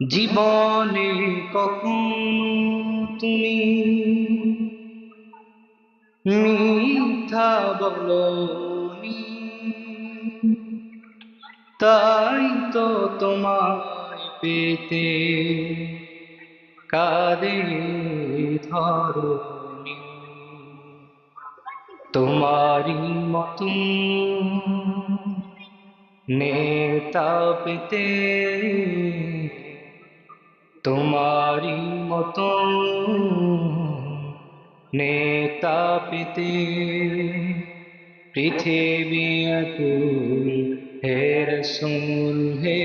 জীবনে কখনো তুমি মিথ্যা বলনি। তাই তো তোমায় পেতে কাঁদে ধরনি তোমারই মতন নেতা পেতে তোমারি মতো নেতা পেতে পৃথিবী আকুল হে রসুল হে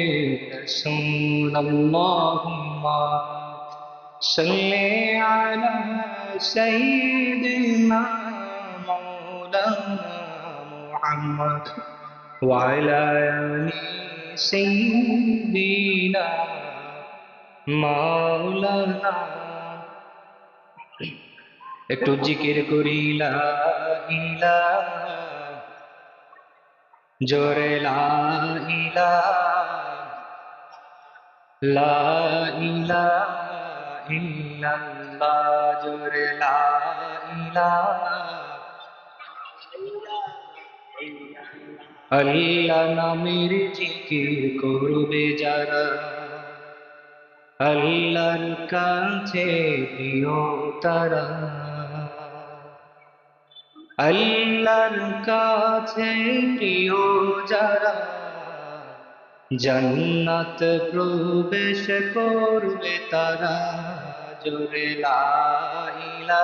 রসুল আল্লাহুম্মা সাল্লি আলা সাইয়্যিদিনা মাওলানা মুহাম্মদ ওয়া আলা আলি সাইয়্যিদিনা মাওলানা। একটু জিকির করি, লা ইলাহা। জোরে লা ইলাহা। লা ইলাহা ইল্লাল্লাহ। জোরে লা ইলাহা। আল্লাহ নামের জিকির করবে যারা। আল্লাহর কাছে প্রিয় তারা। আল্লাহর কাছে প্রিয় যারা জন্নত প্রবেশ করবে তারা জোরে লাইলা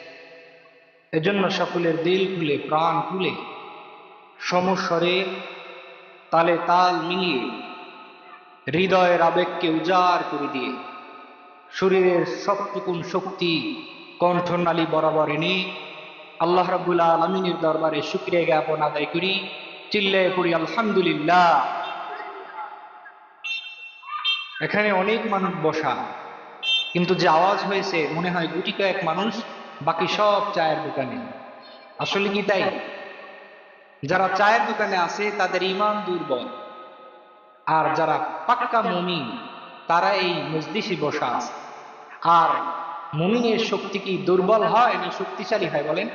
এজন্য সকলের দিল খুলে, প্রাণ খুলে, সমস্বরে তালে তাল মিলিয়ে হৃদয়ের আবেগকে উজাড় করে দিয়ে শরীরের সবটুকুন শক্তি কণ্ঠনালী বরাবর এনে আল্লাহ রাব্বুল আলমিনের দরবারে শুক্রিয়া জ্ঞাপন আদায় করি। চিল্লে করি আলহামদুলিল্লাহ। এখানে অনেক মানুষ বসা, কিন্তু যে আওয়াজ হয়েছে, মনে হয় গুটি কয়েক মানুষ বাকি সব চায়ের দোকানে। আসলে কি তাই? যারা চায়ের দোকানে আছে, তাদের ইমান দুর্বল। আর যারা পাক্কা মমিন, তারা এই মজলিসে বসা আছে। আর মুমিনের শক্তি কি দুর্বল হয় না শক্তিশালী হয় বলেন?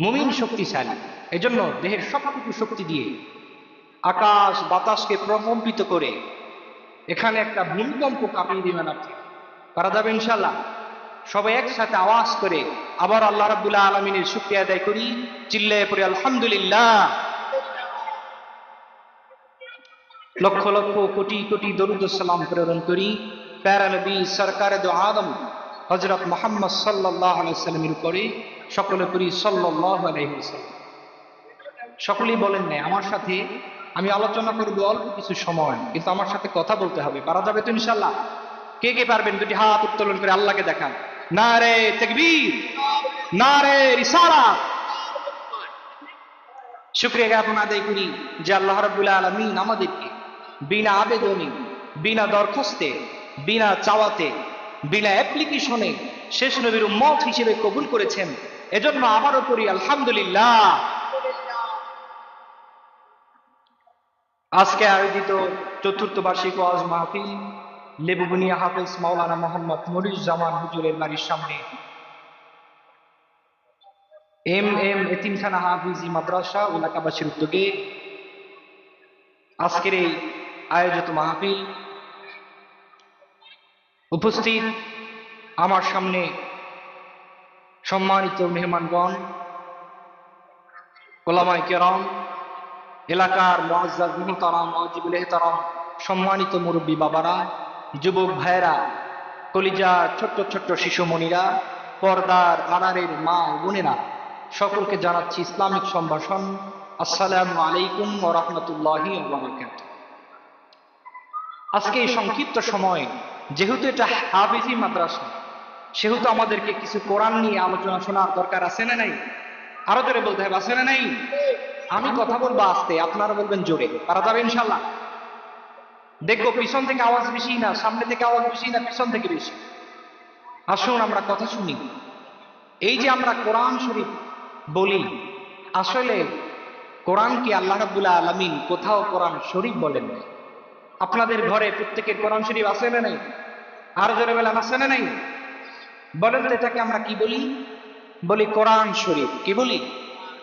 মুমিন শক্তিশালী, এজন্য দেহের সবটুকু শক্তি দিয়ে আকাশ বাতাসকে প্রকম্পিত করে এখানে একটা ভূমিকম্প কাঁপিয়ে দিবেন আপনি। পারা যাবে ইনশাল্লাহ সবাই একসাথে আওয়াজ করে আবার আল্লাহ রাবুল্লাহ আলমিনের শুক্রিয়া আদায় করি। চিল্লে পড়ে, আলহামদুলিল্লাহ। লক্ষ লক্ষ কোটি কোটি দরুদ সালাম প্রেরণ করি। প্যারা নবী, সরকার দো আদম হজরত মোহাম্মদ সাল্লাহ আলাইসাল্লামের উপরে সকলে করি সাল্লাহ আলাইসাল্লাম সকলেই বলেন নাই, আমার সাথে আমি আলোচনা করব অল্প কিছু সময়, কিন্তু আমার সাথে কথা বলতে হবে। পারা যাবে তো ইনশাল্লাহ কে কে পারবেন? দুটি হাত উত্তোলন করে আল্লাহকে দেখান। না রে তেকবীর না রিসালা। শুক্রিয়া জ্ঞাপন আদায় করি যে আল্লাহ রাবুল্লাহ আলমিন আমাদেরকে বিনা আবেদনে, বিনা দরখাস্তে, বিনা চাওয়াতে, বিনা অ্যাপ্লিকেশনে শেষ নবীর মত হিসেবে কবুল করেছেন। এজন্য আবারও করি আলহামদুলিল্লাহ। আজকে আয়োজিত চতুর্থ বার্ষিক ওয়াজ মাহফিল লেবুবুনিয়া হাফেজ মাওলানা মোহাম্মদ মরিজুজ্জামান হুজুরের বাড়ির সামনে। এম এম এতিমখানা হাফিজি মাদ্রাসা, এলাকাবাসীর উদ্যোগে আজকের এই আয়োজিত মাহফিল উপস্থিত আমার সামনে সম্মানিত মেহমানগণ ওলামাই কেরম, এলাকার মহাজাজ মুহতারাম মজিবুল এহতারাম, সম্মানিত মুরব্বী বাবারা যুবক ভাইয়েরা, কলিজার ছোট্ট ছোট্ট শিশুমণিরা পর্দার আড়ারের মা বোনেরা, সকলকে জানাচ্ছি ইসলামিক সম্ভাষণ। আসসালামু আলাইকুম ওয়া রাহমাতুল্লাহি আজকে এই সংক্ষিপ্ত সময়, যেহেতু এটা হাফিজি মাদ্রাসা, সেহেতু আমাদেরকে কিছু কোরআন নিয়ে আলোচনা শোনার দরকার আছে না নাই? আরও জোরে বলতে হবে, আছে না নাই? আমি কথা বলব আস্তে, আপনারা বলবেন জোরে, পারা যাবে ইনশাল্লাহ দেখব, পিছন থেকে আওয়াজ বেশি না, সামনে থেকে আওয়াজ বেশি না, পিছন থেকে বেশি। আসুন, আমরা কথা শুনি। এই যে আমরা কোরআন শরীফ বলি, আসলে কোরআনকে আল্লাহ রাবুল্লাহ আলমিন কোথাও কোরআন শরীফ বলেন নাই। আপনাদের ঘরে প্রত্যেকের কোরআন শরীফ আছে না নাই? আর জোরে বেলা আছে না নাই? বলেন তো এটাকে আমরা কি বলি? বলি কোরআন শরীফ। কি বলি?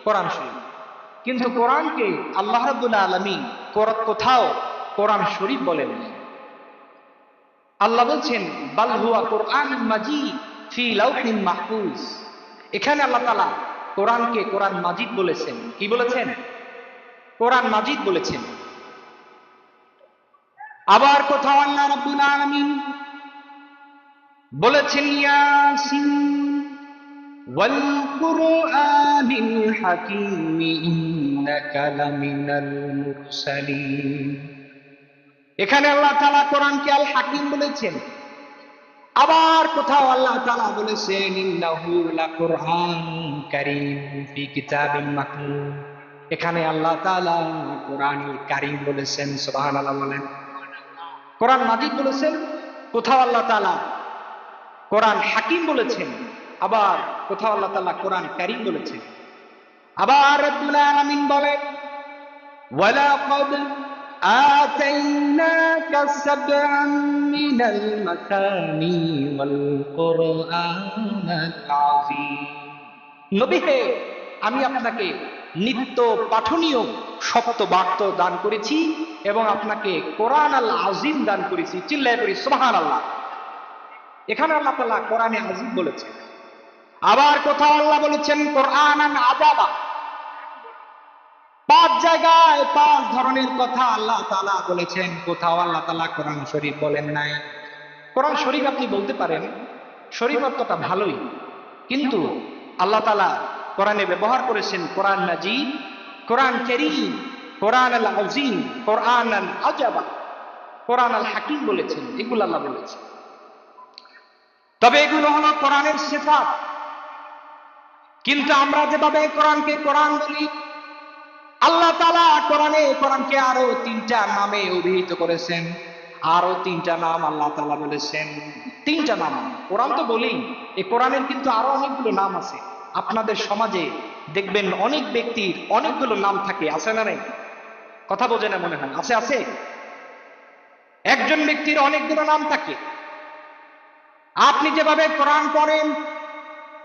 কোরআন শরীফ। কিন্তু কোরআনকে আল্লাহ রাবুল্লাহ আলমিন কোথাও কোরআন শরীফ বলেন। আল্লাহ বলছেন, বাল হুয়া কোরআন মাহফুজ। এখানে আল্লাহ তাআলা কোরআনকে কোরআন মাজিদ বলেছেন। কি বলেছেন? কোরআন মাজিদ বলেছেন। আবার কোথাও আল্লাহ রাব্বুল বলেছেন, ইয়াসিন ওয়াল কুরআনিল হাকীম ইন্নাকা লামিনাল মুরসালিন। এখানে আল্লাহ তাআলা কোরআনকে আল হাকিম বলেছেন। আবার কোথাও আল্লাহ তালা বলেছেন এখানে আল্লাহ তাআলা কোরআনুল কারীম বলেছেন, সুবহানাল্লাহ বলেন। কোরআন মাজিদ বলেছেন, কোথাও আল্লাহ তালা কোরআন হাকিম বলেছেন, আবার কোথাও আল্লাহ তাআলা কোরআন কারিম বলেছেন। আবার আলামিন বলেন آتيناك سبعا من المثاني والقرآن العظيم নবী হে আমি আপনাকে নিত্য পাঠনীয় সপ্ত বাক্য দান করেছি এবং আপনাকে কোরআন আল আজিম দান করেছি চিল্লাই করি সোহান আল্লাহ এখানে আল্লাহ তাল্লাহ কোরআনে আজিম বলেছেন আবার কোথাও আল্লাহ বলেছেন কোরআন আজাবা পাঁচ জায়গায় পাঁচ ধরনের কথা আল্লাহ তালা বলেছেন। কোথাও আল্লাহ তালা কোরআন শরীফ বলেন নাই। কোরআন শরীফ আপনি বলতে পারেন, শরীফ অর্থটা ভালোই। কিন্তু আল্লাহ তালা কোরআনে ব্যবহার করেছেন কোরআন নাজিব কোরআন কেরিম, কোরআন আল আজিম কোরআন আল আজাবা, কোরআন আল হাকিম বলেছেন, এগুলো আল্লাহ বলেছেন। তবে এগুলো হলো কোরআনের সেফাত। কিন্তু আমরা যেভাবে কোরআনকে কোরআন বলি আল্লাহ তালা কোরআনে, কোরআনকে আরও তিনটা নামে অভিহিত করেছেন। আরও তিনটা নাম আল্লাহ তালা বলেছেন। তিনটা নাম। কোরআন তো বলি, এই কোরআনের কিন্তু আরও অনেকগুলো নাম আছে। আপনাদের সমাজে দেখবেন অনেক ব্যক্তির অনেকগুলো নাম থাকে, আছে না নাই? কথা বোঝে না মনে হয়? আছে আছে? একজন ব্যক্তির অনেকগুলো নাম থাকে। আপনি যেভাবে কোরআন পড়েন,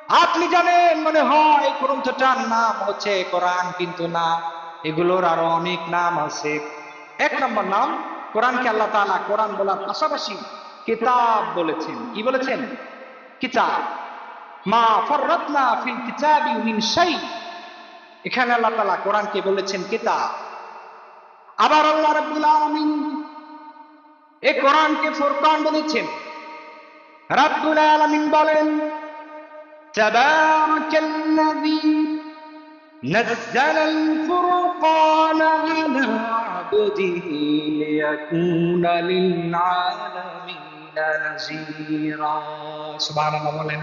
আপনি জানেন মনে হয় গ্রন্থটার নাম হচ্ছে কোরআন কিন্তু না। এগুলোর আরও অনেক নাম আছে। এক নম্বর নাম, কোরআনকে আল্লাহ তালা কোরআন বলার পাশাপাশি কিতাব বলেছেন। কি বলেছেন? কিতাব। মা ফররতনা ফিল কিতাবি মিন শাই। এখানে আল্লাহ তালা কোরআনকে বলেছেন কিতাব। আবার আল্লাহ রাব্বুল আলামিন এ কোরআনকে ফোরকান বলেছেন। রাব্বুল আলামিন বলেন, তাবারাকাল্লাযী نزل الفرقان على عبده ليكون للعالمين نذيرا سبحان الله বলেন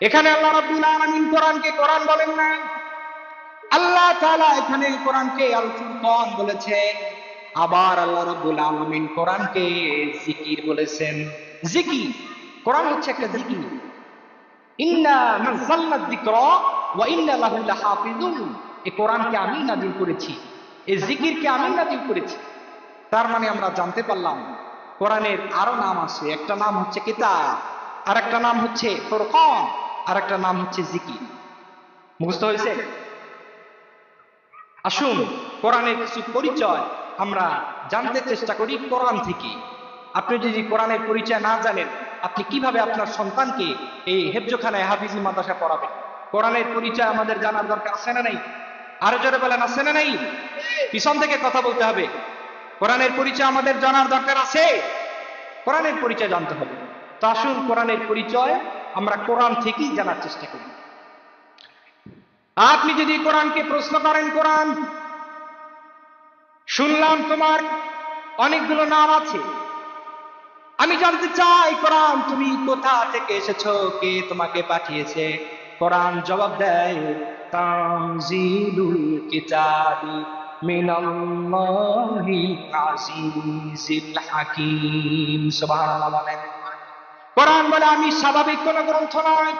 এখানে আল্লাহ রাব্বুল আলামিন কোরআনকে কোরআন বলেন না আল্লাহ তাআলা এখানে কোরআনকে আল ফুরকান বলেছেন আবার আল্লাহ রাব্বুল আলামিন কোরআনকে জিকির বলেছেন জিকির কোরআন হচ্ছে একটা জিকির ইন্না নাযালনা যিকরা এই কোরআনকে আমি নাযিল করেছি এই জিকিরকে আমি নাযিল করেছি। তার মানে আমরা জানতে পারলাম, কোরআনের আরও নাম আছে, একটা নাম হচ্ছে কিতাব আর একটা নাম হচ্ছে ফুরকান আর একটা নাম হচ্ছে জিকির। মুখস্থ হয়েছে? আসুন, কোরআনের কিছু পরিচয় আমরা জানতে চেষ্টা করি কোরআন থেকে। আপনি যদি কোরআনের পরিচয় না জানেন, আপনি কীভাবে আপনার সন্তানকে এই হেফজোখানায় হাফিজি মাদ্রাসা পড়াবেন? কোরআনের পরিচয় আমাদের জানার দরকার আছে না নাই? আরও জোরে বলেন, আছে না নাই? পিছন থেকে কথা বলতে হবে। কোরআনের পরিচয় আমাদের জানার দরকার আছে। কোরআনের পরিচয় জানতে হবে। তো আসুন, কোরআনের পরিচয় আমরা কোরআন থেকেই জানার চেষ্টা করি। আপনি যদি কোরআনকে প্রশ্ন করেন, কোরআন, শুনলাম তোমার অনেকগুলো নাম আছে। আমি জানতে চাই, কোরআন, তুমি কোথা থেকে এসেছ? কে তোমাকে পাঠিয়েছে? কোরআন জবাব দেয়, তানজিলুল কিতাবি মিনাল্লাহিল আজিজিল হাকিম। সুবহানাল্লাহ বলেন। কোরআন বলে, আমি স্বাভাবিক কোন গ্রন্থ নয়।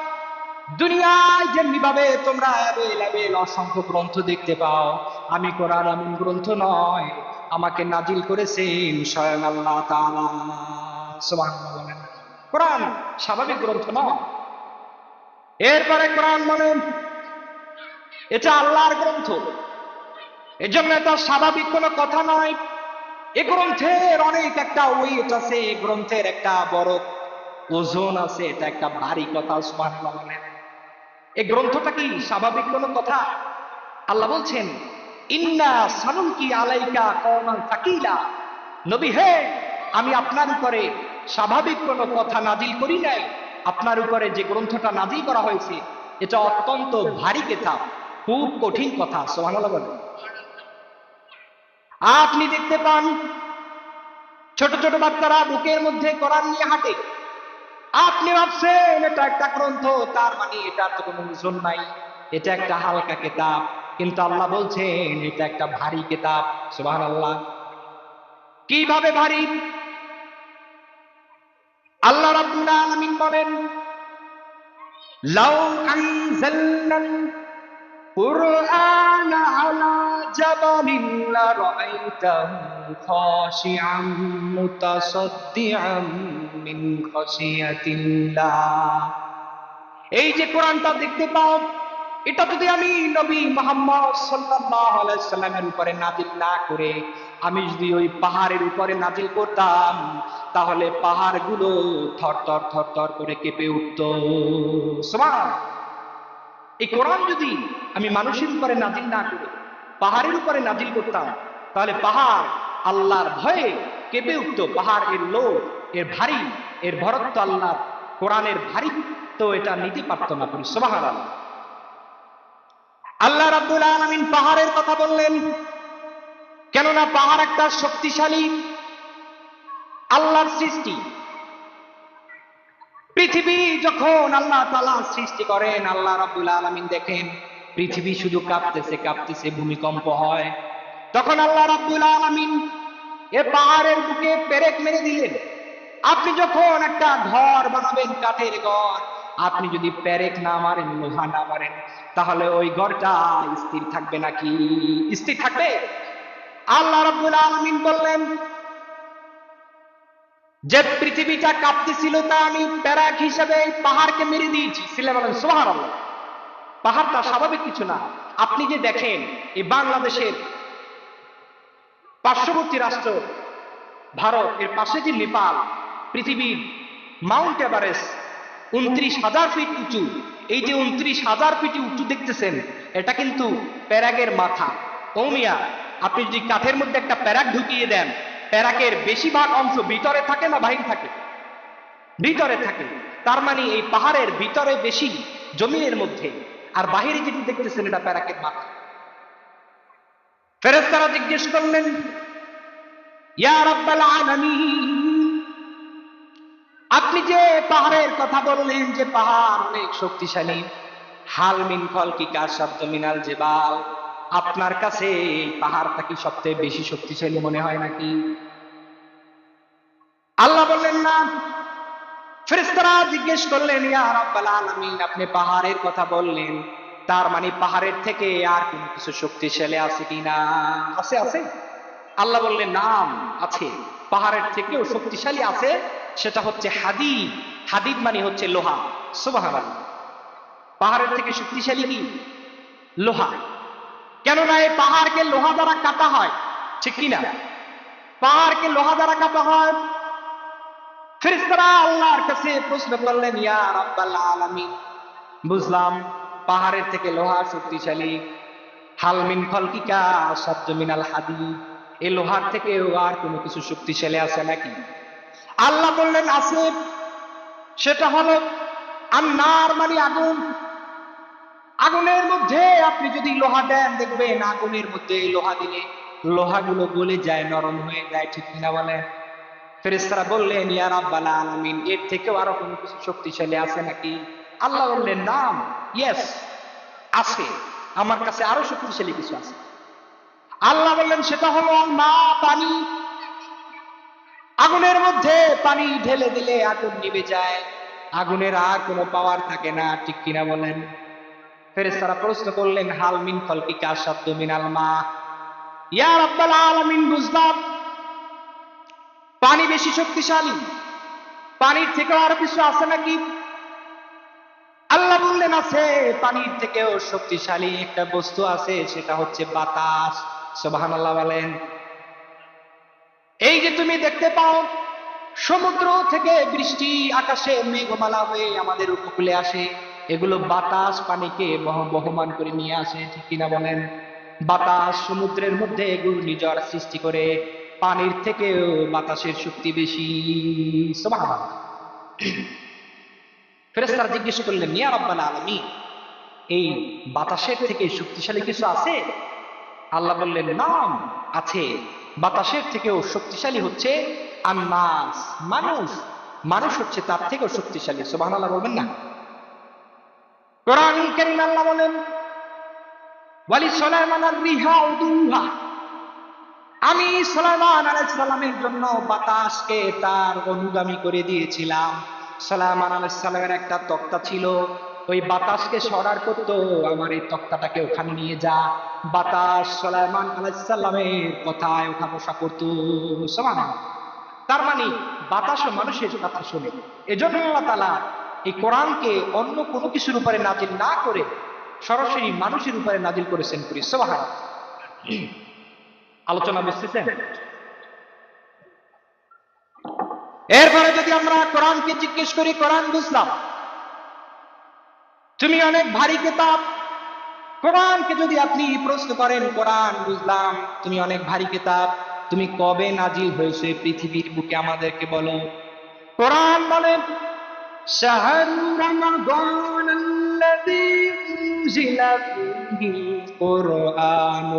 দুনিয়ায় যেমনি ভাবে তোমরা অ্যাভেলেবেল অসংখ্য গ্রন্থ দেখতে পাও, আমি কোরআন এমন গ্রন্থ নয়, আমাকে নাজিল করেছেন স্বয়ং আল্লাহ তাআলা। সুবহানাল্লাহ বলেন। কোরআন স্বাভাবিক গ্রন্থ নয়। এরপরে কোরআন বলেন, এটা আল্লাহর গ্রন্থ। এজন্য এটা স্বাভাবিক কোনো কথা নয়। এ গ্রন্থের অনেক একটা ওয়েট আছে, এ গ্রন্থের একটা বড় ওজন আছে, এটা একটা ভারী কথা, সুবহানাল্লাহ বলেন। এই গ্রন্থটা কি স্বাভাবিক কোনো কথা? আল্লাহ বলছেন, ইন্না সানুকি আলাইকা কওমান সাকিলা। নবী, হে, আমি আপনার উপরে স্বাভাবিক কোনো কথা নাজিল করি নাই। আপনার উপরে যে গ্রন্থটা নাজিল করা হয়েছে, এটা অত্যন্ত ভারী কেতাব, খুব কঠিন কথা, সুবহানাল্লাহ বলেন। আপনি দেখতে পান, ছোট ছোট বাচ্চারা বুকের মধ্যে কোরআন নিয়ে হাঁটে। আপনি ভাবছেন, এটা একটা গ্রন্থ, তার মানে এটা তো কোনো ওজন নাই, এটা একটা হালকা কেতাব, কিন্তু আল্লাহ বলছেন, এটা একটা ভারী কেতাব সুবাহ আল্লাহ কীভাবে ভারী? আল্লাহ রাব্বুল আলামিন বলেন, লাউ আনজালনাল কুরআন আলা জাবালিন লারাআইতাহু খাশিআম মুতাসাদ্দিআম মিন খাশিয়াতিল্লাহ। এই যে কোরআনটা দেখতে পাও, এটা যদি আমি নবী মোহাম্মদ সাল্লাল্লাহু আলাইহি সাল্লামের উপরে নাজিল না করে আমি যদি ওই পাহাড়ের উপরে নাজিল করতাম, তাহলে পাহাড়গুলো থর থর থর থর করে কেঁপে উঠত। সুবহান। এই কোরআন যদি আমি মানুষের উপরে নাজিল না করে, পাহাড়ের উপরে নাজিল করতাম, তাহলে পাহাড় আল্লাহর ভয়ে কেঁপে উঠত। পাহাড় এর লোক এর ভারী, এর ভরত্ব আল্লাহ কোরআনের ভারী তো এটা নিতে পারতো না পুরুষ সোবাহার আল্লাহ আল্লাহ রাব্বুল আলামিন পাহাড়ের কথা বললেন কেননা পাহাড় একটা শক্তিশালী আল্লাহর সৃষ্টি। পৃথিবী যখন আল্লাহ তালা সৃষ্টি করেন, আল্লাহ রাব্বুল আলামিন দেখেন, পৃথিবী শুধু কাঁপতেছে কাঁপতেছে, ভূমিকম্প হয়। তখন আল্লাহ রাব্বুল আলামিন এ পাহাড়ের বুকে পেরেক মেরে দিলেন। আপনি যখন একটা ঘর বানাবেন, কাঠের ঘর, আপনি যদি পেরেক না মারেন, লোহা না মারেন, তাহলে ওই ঘরটা স্থির থাকবে নাকি? স্থির থাকবে? আল্লাহ রাব্বুল আলামিন বললেন, যে পৃথিবীটা কাঁপতেছিল তা আমি প্যারাক হিসেবে পাহাড়কে মেরে দিয়েছি। সিলে বলেন সোহার পাহাড়টা স্বাভাবিক কিছু না। আপনি যে দেখেন, এই বাংলাদেশের পার্শ্ববর্তী রাষ্ট্র, ভারত, এর পাশে যে নেপাল, পৃথিবীর মাউন্ট এভারেস্ট, উনত্রিশ হাজার ফিট উঁচু, এই যে উনত্রিশ হাজার ফিট উঁচু দেখতেছেন, এটা কিন্তু প্যারাগের মাথা। কৌমিয়া আপনি যদি কাঠের মধ্যে একটা প্যারাক ঢুকিয়ে দেন, প্যারাকের বেশিরভাগ অংশ ভিতরে থাকে না বাহির থাকে? ভিতরে থাকে। তার মানে এই পাহাড়ের ভিতরে বেশি, জমিনের মধ্যে। আর বাহিরে যেটি দেখতেছেন, এটা প্যারাকের মাথা। ফেরেস্তারা জিজ্ঞেস করলেন আপনি যে পাহাড়ের কথা বললেন, যে পাহাড় অনেক শক্তিশালী। হাল মিন ফল কি কার শব্দ? মিনাল জেবাল। আপনার কাছে পাহাড়টা কি সবচেয়ে বেশি শক্তিশালী মনে হয় নাকি? আল্লাহ বললেন, না। ফেরেশতারা জিজ্ঞেস করলেন, ইয়া রাব্বাল আলামিন, আপনি পাহাড়ের কথা বললেন। তার মানে পাহাড়ের থেকে আর কোনো কিছু শক্তিশালী আছে কিনা আছে আছে। আল্লাহ বললেন, নাম আছে। পাহাড়ের থেকেও শক্তিশালী আছে। সেটা হচ্ছে হাদিদ। হাদিদ মানে হচ্ছে লোহা। সুবহানাল্লাহ। পাহাড়ের থেকে শক্তিশালী কি? লোহা। কেননা এই পাহাড়কে লোহা দ্বারা কাটা হয়, ঠিক কিনা? পাহাড়কে লোহা দ্বারা কাটা হয়। ফেরেশতারা আল্লাহর কাছে প্রশ্ন করলেন, ইয়া রাব্বাল আলামিন। বুঝলাম, পাহাড়ের থেকে লোহা শক্তিশালী। হালমিন ফলকিকা শব্দ মিনাল হাদি এই লোহার থেকেও আর কোনো কিছু শক্তিশালী আছে নাকি? আল্লাহ বললেন, আছে। সেটা হলো, আন্নার মানে আগুন। আগুনের মধ্যে আপনি যদি লোহা দেন, দেখবেন আগুনের মধ্যে লোহা দিলে লোহাগুলো গলে যায়, নরম হয়ে যায়, ঠিক কিনা বলেন? ফেরেস্তারা বললেন, ইয়া রাব্বাল আলামিন, এর থেকেও আরও কোনো কিছু শক্তিশালী আছে নাকি? আল্লাহ বললেন, নাম ইয়েস আছে। আমার কাছে আরও শক্তিশালী কিছু আছে। আল্লাহ বললেন, সেটা হলো না, পানি। আগুনের মধ্যে পানি ঢেলে দিলে আগুন নিভে যায়। আগুনের আর কোনো পাওয়ার থাকে না, ঠিক কিনা বলেন? ফেরেস্তারা প্রশ্ন করলেন, হাল মিন ফলকিকা শব্দ মিনাল মা। ইয়া রাব্বাল আলামিন বুঝলাম পানি বেশি শক্তিশালী। পানির থেকে আরও কিছু আছে নাকি? আল্লাহ বললেন, আছে, পানির থেকেও শক্তিশালী একটা বস্তু আছে, সেটা হচ্ছে বাতাস। সোবাহান আল্লাহ বলেন। এই যে তুমি দেখতে পাও, সমুদ্র থেকে বৃষ্টি, আকাশে মেঘমালা হয়ে আমাদের উপকূলে আসে। এগুলো বাতাস পানিকে বহ- বহমান করে নিয়ে আসে, ঠিক কিনা বলেন? বাতাস সমুদ্রের মধ্যে ঘূর্ণিঝড় সৃষ্টি করে, পানির থেকেও বাতাসের শক্তি বেশি। ফেরেস্তারা জিজ্ঞেস করলেন, ইয়া রাব্বাল আলামিন, এই বাতাসের থেকে শক্তিশালী কিছু আছে? আল্লাহ বললেন, নাম আছে। বাতাসের থেকেও শক্তিশালী হচ্ছে আন্নাস। মানুষ মানুষ হচ্ছে তার থেকেও শক্তিশালী। সুবহানাল্লাহ বলবেন না? কোরআন কারীম আল্লাহ বলেন, ওয়ালি সুলাইমান আমি সুলাইমান আলাইহিস সালামের জন্য বাতাসকে তার অনুগামী করে দিয়েছিলাম। সুলাইমান আলাইহিস সালামের একটা তক্তা ছিল, ওই বাতাসকে সরার করতো, আমার এই তক্তাটাকে ওখানে নিয়ে যা। বাতাস সুলাইমান আলাইসাল্লামের কথায় ওঠা বসা করতো, সুবহানাল্লাহ। তার মানে বাতাসও মানুষের কথা শোনে, এজন্য আল্লাহ তাআলা এই কোরআনকে অন্য কোনো কিছুর উপরে নাজিল না করে সরাসরি মানুষের উপরে নাজিল করেছেন করি। সুবহানাল্লাহ আলোচনা বুঝতেছেন এরপরে যদি আমরা কোরআনকে জিজ্ঞেস করি, কোরআন বুঝলাম। তুমি অনেক ভারী কেতাব। কোরআনকে যদি আপনি প্রশ্ন করেন, কোরআন বুঝলাম, তুমি অনেক ভারী কেতাব। তুমি কবে নাজিল হয়েছে পৃথিবীর বুকে আমাদেরকে বলো। কোরআন বলেন شهر رمضان الذي أنزل فيه القرآن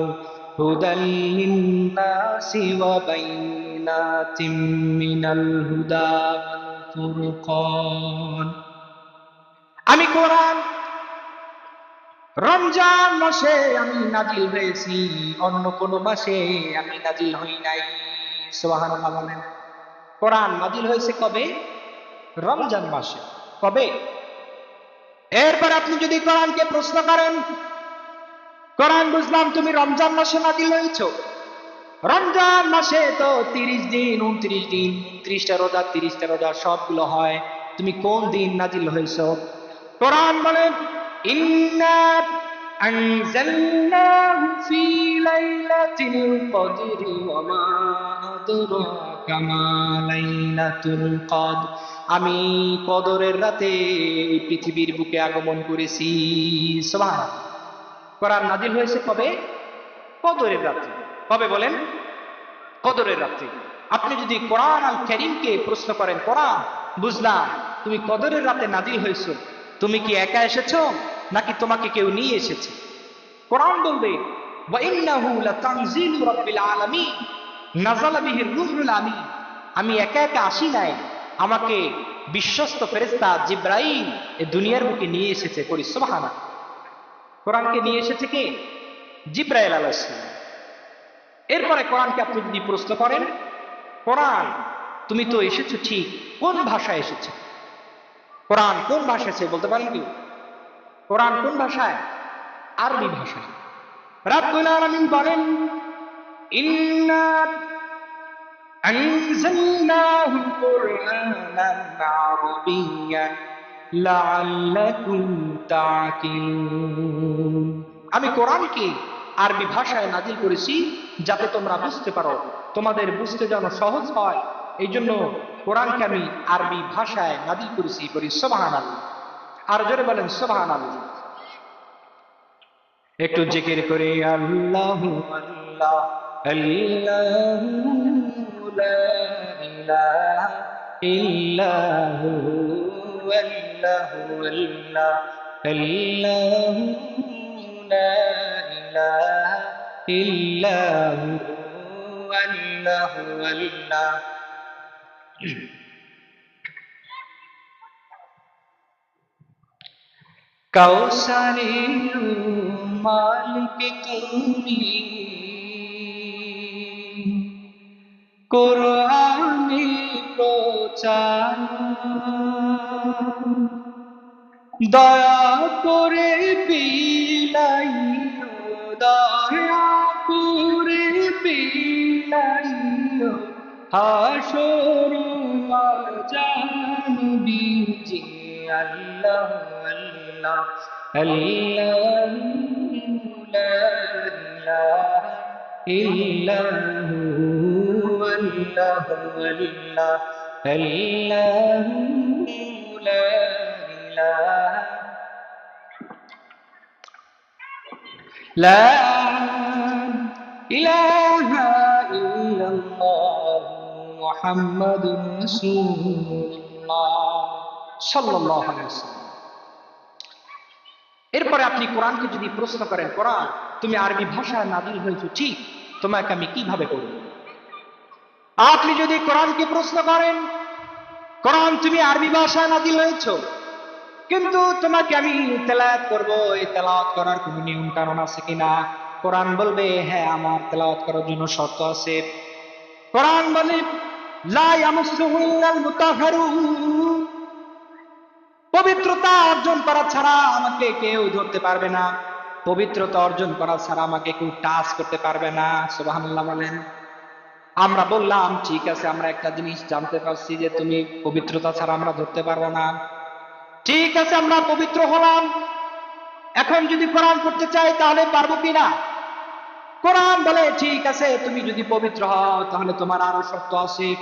هدى للناس وبينات من الهدى والفرقان আমি কোরআন রমজান মাসে আমি নাজিল হয়েছি অন্য কোন মাসে আমি নাজিল হই নাই সুবহানাল্লাহ বলেন কোরআন নাজিল হয়েছে কবে রমজান মাসে কবে এরপর আপনি যদি কোরআনকে প্রশ্ন করেন কোরআন বুঝলাম তুমি রমজান মাসে নাজিল হয়েছ রমজান মাসে তো তিরিশ দিন উনত্রিশ দিন উনত্রিশটা রোজা তিরিশটা রোজা সবগুলো হয় তুমি কোন দিন নাজিল হয়েছ কোরআন বলেন ইন্না أنزلناه في ليلة القدر وما أدراك ما ليلة القدر আমি কদরের রাতে পৃথিবীর বুকে আগমন করেছি। সোমান কোরআন নাজিল হয়েছে কবে? কদরের রাতে। কবে বলেন? কদরের রাতে। আপনি যদি কোরআন আল ক্যারিমকে প্রশ্ন করেন, কোরআন, বুঝলাম, তুমি কদরের রাতে নাজিল হয়েছ। তুমি কি একা এসেছ? নাকি তোমাকে কেউ নিয়ে এসেছে? কোরআন বলবে আমি একা একা আসি নাই। আমাকে বিশ্বস্ত ফেরেশতা জিব্রাইল এ দুনিয়ার বুকে নিয়ে এসেছে, করি সুবহানা কোরআনকে নিয়ে এসেছে কে? জিব্রাইল সালাম। এরপরে কোরআনকে আপনি যদি প্রশ্ন করেন, কোরআন, তুমি তো এসেছ ঠিক কোন ভাষায় এসেছে? কোরআন কোন ভাষায় এসেছে বলতে পারেন কি? কোরআন কোন ভাষায়? আরবি ভাষায়। রাব্বুল আলামিন বলেন, ইন্না أنزلناه قرآنا عربيا لعلكم تعقلون আমি কোরআনকে আরবি ভাষায় নাজিল করেছি যাতে তোমরা বুঝতে পারো তোমাদের বুঝতে যেন সহজ হয় এই জন্য কোরআনকে আমি আরবি ভাষায় নাজিল করেছি করি সোবাহান আর জোরে বলেন সোবাহান একটু জিকির করে আল্লাহ আল্লাহ আল্লাহ لا إله إلا هو الله الله الله لا إله إلا هو الله الله कौशली मालिक तुम्हें কোরআনে প্রচার। দয়া করে বিলাই দয়া করে বিলাই হাসর জানবি যে আল্লাহ আল্লাহ আল্লাহ, লা ইলাহা ইল্লা হু আল্লাহ আল্লাহ আল্লাহ লা ইলাহা لا إله إلا الله محمد رسول الله صلى الله عليه وسلم এরপরে আপনি কোরআনকে যদি প্রশ্ন করেন কোরআন তুমি আরবি ভাষায় নাজিল হয়েছো ঠিক তোমাকে আমি কিভাবে করব আপনি যদি কোরআনকে প্রশ্ন করেন, কোরআন তুমি আরবি ভাষায় নাজিল হয়েছো, কিন্তু তোমাকে আমি তেলাওয়াত করব, এই তেলাওয়াত করার কোনো নিয়ম কারণ আছে কিনা? কোরআন বলবে হ্যাঁ আমার তেলাওয়াত করার জন্য শর্ত আছে। কোরআন বলে পবিত্রতা অর্জন করা ছাড়া আমাকে কেউ ধরতে পারবে না। পবিত্রতা অর্জন করা ছাড়া আমাকে কেউ টাচ করতে পারবে না। সুবহানাল্লাহ বলেন। আমরা বললাম, ঠিক আছে, আমরা একটা জিনিস জানতে পারছি যে তুমি পবিত্রতা ছাড়া আমরা ধরতে পারব না। ঠিক আছে, আমরা পবিত্র হলাম। এখন যদি কোরআন করতে চাই, তাহলে পারব কিনা কোরআন বলে, ঠিক আছে, তুমি যদি পবিত্র হও, তাহলে তোমার আরও শর্ত আছে।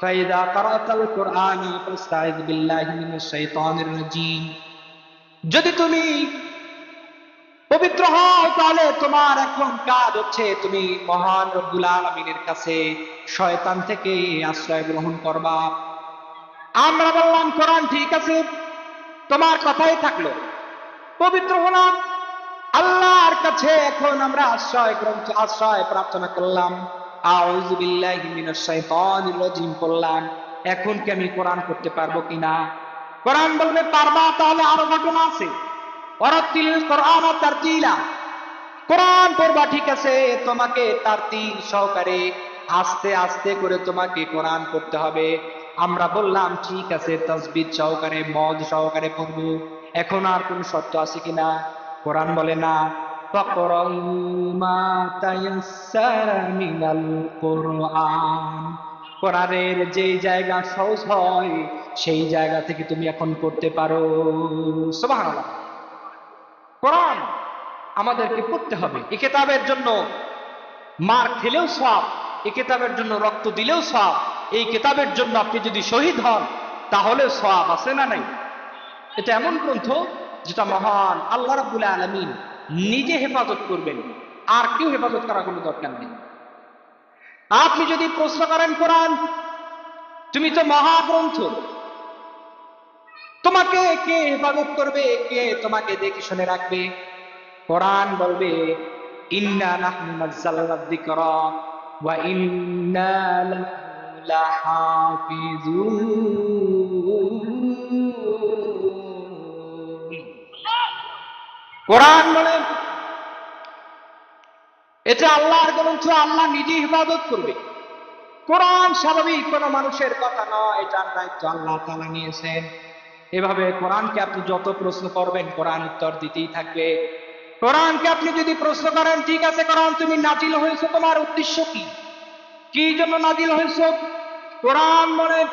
ফাস্তাইদ বিল্লাহি মিনাশ শাইতানির রাজিম। যদি তুমি পবিত্র হও তাহলে তোমার এখন কাজ হচ্ছে তুমি মহান রব্বুল আলামিনের কাছে শয়তান থেকে আশ্রয় গ্রহণ করবা। আমরা বললাম, কোরআন ঠিক আছে, তোমার কথাই থাকল। পবিত্র হলাম, আল্লাহর কাছে এখন আমরা আশ্রয় গ্রন্থ আশ্রয় প্রার্থনা করলাম। আউযু করলাম এখন কি আমি কোরআন করতে পারব কিনা? কোরআন বলবে, পারবা, তাহলে আরও ঘটনা আছে। কোরআন পড়বা ঠিক আছে, তোমাকে তার তিন সহকারে আস্তে আস্তে করে তোমাকে কোরআন করতে হবে। আমরা বললাম, ঠিক আছে তসবিদ সহকারে, মদ সহকারে পড়ব। এখন আর কোন শর্ত আছে কিনা কোরআন বলে না। কোরআনের যে জায়গা সহজ হয়, সেই জায়গা থেকে তুমি এখন করতে পারো। কোরআন আমাদেরকে পড়তে হবে। এ কেতাবের জন্য মার খেলেও সব এই কেতাবের জন্য রক্ত দিলেও সব এই কেতাবের জন্য আপনি যদি শহীদ হন তাহলে সব আছে না নাই? এটা এমন গ্রন্থ যেটা মহান আল্লাহ রাব্বুল আলমিন নিজে হেফাজত করবেন। আর কেউ হেফাজত করার কোনো দরকার নেই। আপনি যদি প্রশ্ন করেন কোরআন, তুমি তো মহাগ্রন্থ। তোমাকে কে হেফাজত করবে? কে তোমাকে দেখে শুনে রাখবে? কোরআন বলবে, ইন্না নাহনু ওয়া ইন্না কোরআন বলে, এটা আল্লাহর গ্রন্থ, আল্লাহ নিজে হিফাজত করবে। কোরআন স্বাভাবিক, কোন মানুষের কথা নয়, এটার দায়িত্ব আল্লাহ তালা নিয়েছেন। এভাবে কোরআনকে আপনি যত প্রশ্ন করবেন, কোরআন উত্তর দিতেই থাকবে। কোরআনকে আপনি যদি প্রশ্ন করেন, ঠিক আছে কোরআন, তুমি নাজিল হয়েছো, তোমার উদ্দেশ্য কি? কি জন্য নাজিল হয়েছ? কোরআন মনে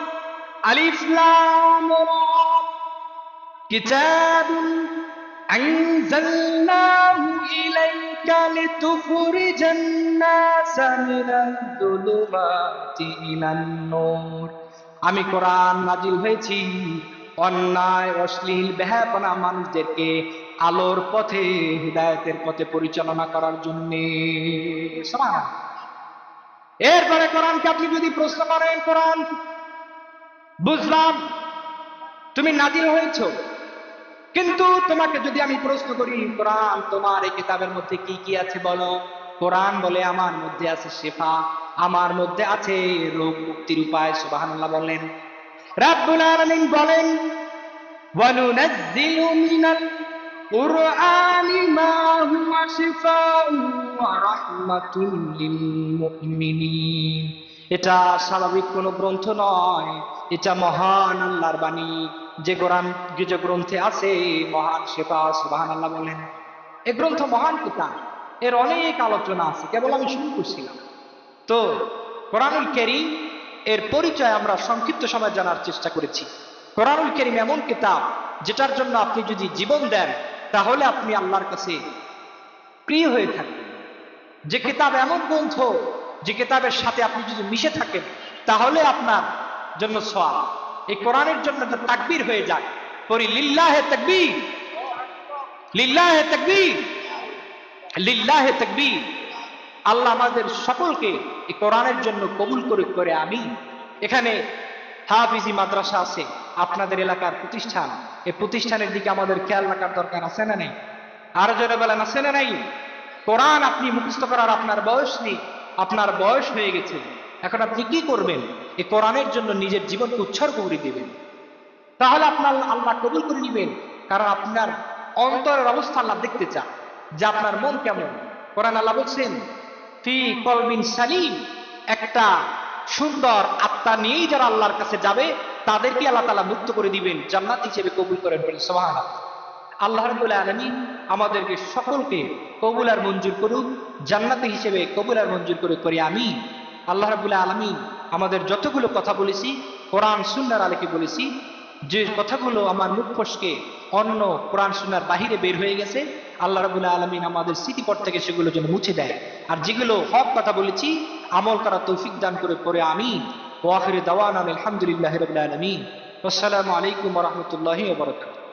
আলিফলাম কিতাবুন আনজালনাহু ইলাইকা লিতুখরিজান মিনাল যুলুমাতি ইলান নূর। আমি কোরআন নাজিল হয়েছি। অন্যায়, অশ্লীল বেহাপনা মানুষদেরকে আলোর পথে, হৃদায়তের পথে পরিচালনা করার জন্য। এরপরে কোরআনকে আপনি যদি প্রশ্ন করেন, কোরআন, বুঝলাম, তুমি নাজিল হয়েছো। কিন্তু তোমাকে যদি আমি প্রশ্ন করি, কোরআন, তোমার এই কিতাবের মধ্যে কি কি আছে বলো? কোরআন বলে আমার মধ্যে আছে শেফা, আমার মধ্যে আছে রোগ মুক্তির উপায়, সুবহানাল্লাহ বললেন রাব্বুল আলামিন বলেন, ওয়ানুনাজ্জিলু মিনাল কুরআনি মা হুয়া শিফাউ ওয়া রাহমাতুল লিল মুমিনিন। এটা স্বাভাবিক কোনো গ্রন্থ নয়, এটা মহান আল্লাহর বাণী। যে কোরআন, যে গ্রন্থে আছে, মহান শেফা সুবাহান আল্লাহ বলেন, এ গ্রন্থ মহান কিতাব, এর অনেক আলোচনা আছে, কেবল আমি শুরু করছিলাম। তো কোরআনুল কেরিম এর পরিচয় আমরা সংক্ষিপ্ত সময় জানার চেষ্টা করেছি। কোরআনুল কেরিম এমন কিতাব, যেটার জন্য আপনি যদি জীবন দেন, তাহলে আপনি আল্লাহর কাছে প্রিয় হয়ে থাকবেন। যে কিতাব এমন গ্রন্থ, যে কিতাবের সাথে আপনি যদি মিশে থাকেন, তাহলে আপনার জন্য সোয়াব এই কোরআনের জন্য তাকবীর হয়ে যায় পরি লিল্লাহে তাকবীর। লিল্লাহে তাকবীর। লিল্লাহে তাকবীর। আল্লাহ আমাদের সকলকে এই কোরআনের জন্য কবুল করে করে আমি এখানে হাফিজি মাদ্রাসা আছে, আপনাদের এলাকার প্রতিষ্ঠান। এই প্রতিষ্ঠানের দিকে আমাদের খেয়াল রাখার দরকার আছে না নেই? আরও জোরে বলেন, আছে না নাই? কোরআন আপনি মুখস্থ করার আপনার বয়স নেই, আপনার বয়স হয়ে গেছে। এখন আপনি কি করবেন? এই কোরআনের জন্য নিজের জীবনকে উৎসর্গ করে দেবেন। তাহলে আপনার আল্লাহ কবুল করে নিবেন, কারণ আপনার অন্তরের অবস্থা আল্লাহ দেখতে চান, যে আপনার মন কেমন। কোরআন আল্লাহ বলছেন ফি সালিম। একটা সুন্দর আত্মা নিয়েই যারা আল্লাহর কাছে যাবে, তাদেরকে আল্লাহ তালা মুক্ত করে দিবেন, জান্নাত হিসেবে কবুল করেন বলেন সোহান আল্লাহ রবুল আলমী আমাদেরকে সকলকে কবুল আর মঞ্জুর করুক, জান্নাতি হিসেবে কবুল আর মঞ্জুর করে করি আমি আল্লাহ রাবুল্লাহ আলমী আমাদের যতগুলো কথা বলেছি, কোরআন সুন্নার আলীকে বলেছি যে কথাগুলো আমার মুখ ফসকে, অন্য কোরআন শোনার বাহিরে বের হয়ে গেছে, আল্লাহ রবুল্লা আলমিন আমাদের স্মৃতিপট থেকে সেগুলো যেন মুছে দেয়। আর যেগুলো হক কথা বলেছি, আমল করা তৌফিক দান করে পরে আমি ওয়াহির দাওয়ান আলহামদুলিল্লাহ রবুল্লা আলমিন। আসসালামু আলাইকুম রহমতুল্লাহ বরকাত